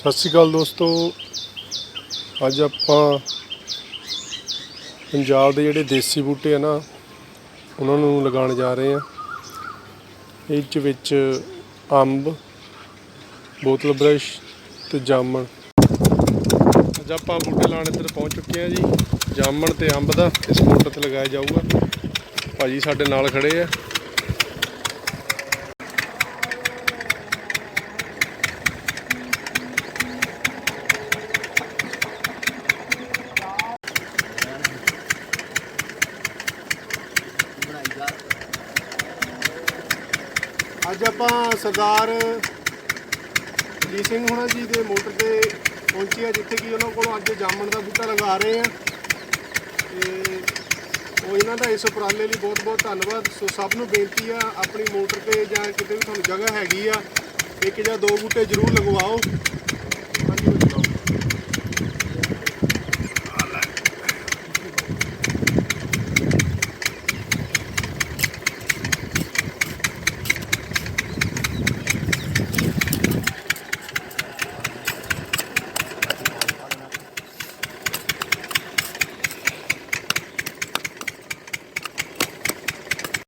ਸਤਿ ਸ਼੍ਰੀ ਅਕਾਲ ਦੋਸਤੋ। ਅੱਜ ਆਪਾਂ ਪੰਜਾਬ ਦੇ ਜਿਹੜੇ ਦੇਸੀ ਬੂਟੇ ਆ ਨਾ, ਉਹਨਾਂ ਨੂੰ ਲਗਾਉਣ ਜਾ ਰਹੇ ਆ ਇਹ 'ਚ ਵਿੱਚ ਅੰਬ, ਬੋਤਲ ਬ੍ਰਸ਼ ਤੇ ਜਾਮਣ। ਅੱਜ ਆਪਾਂ ਬੂਟੇ ਲਾਉਣ ਇੱਧਰ ਪਹੁੰਚ ਚੁੱਕੇ ਆ ਜੀ। ਜਾਮਣ ਤੇ ਅੰਬ ਦਾ ਇਸ ਮੋਟਰ ਤੇ ਲਗਾਇਆ ਜਾਊਗਾ। ਭਾਜੀ ਸਾਡੇ ਨਾਲ ਖੜੇ ਆ। ਅੱਜ ਆਪਾਂ ਸਰਦਾਰ ਜੀ ਸਿੰਘ ਹੋਣਾ ਜੀ ਦੇ ਮੋਟਰ ਤੇ ਪਹੁੰਚੇ ਆ ਜਿੱਥੇ ਕਿ ਉਹਨਾਂ ਕੋਲੋਂ ਅੱਜ ਜਾਮਣ ਦਾ ਬੂਟਾ ਲਗਾ ਰਹੇ ਆ ਤੇ ਉਹ ਇਹਨਾਂ ਦਾ ਇਸ ਉਪਰਾਲੇ ਲਈ ਬਹੁਤ ਬਹੁਤ ਧੰਨਵਾਦ। ਸੋ ਸਭ ਨੂੰ ਬੇਨਤੀ ਆ, ਆਪਣੀ ਮੋਟਰ ਤੇ ਜਾਂ ਕਿਤੇ ਵੀ ਤੁਹਾਨੂੰ ਜਗ੍ਹਾ ਹੈਗੀ ਆ, ਇੱਕ ਜਾਂ ਦੋ ਬੂਟੇ ਜ਼ਰੂਰ ਲਗਵਾਓ।